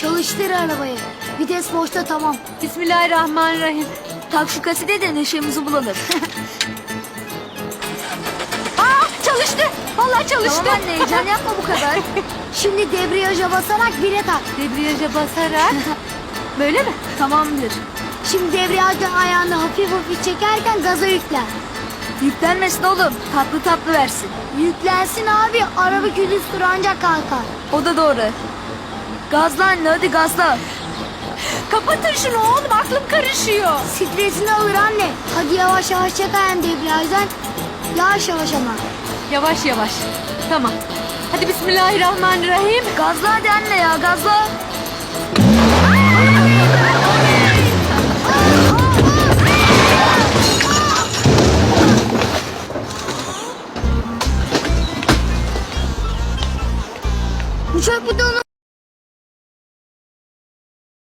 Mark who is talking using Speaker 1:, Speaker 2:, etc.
Speaker 1: Çalıştır arabayı. Vites boşta tamam.
Speaker 2: Bismillahirrahmanirrahim.
Speaker 3: Tak şu kaside de neşemizi bulalım.
Speaker 2: Aa çalıştı. Vallahi çalıştı.
Speaker 3: tamam anne heyecan yapma bu kadar.
Speaker 1: Şimdi debriyaja basarak bire tak.
Speaker 2: Debriyaja basarak. Böyle mi?
Speaker 3: Tamamdır.
Speaker 1: Şimdi debriyajdan ayağını hafif hafif çekerken gaza yüklen.
Speaker 3: Yüklenmesin oğlum. Tatlı tatlı versin.
Speaker 1: Yüklensin abi. Araba küdüz tur ancak kalkar.
Speaker 3: O da doğru. Gazla anne hadi gazla.
Speaker 2: Kapatın şunu oğlum aklım karışıyor.
Speaker 1: Stresini alır anne. Hadi yavaş yavaş çek ayağını debriyajdan. Yavaş yavaş ama.
Speaker 2: Yavaş yavaş. Tamam. Hadi bismillahirrahmanirrahim.
Speaker 3: Gazla hadi anne ya gazla. Uçak bir de onu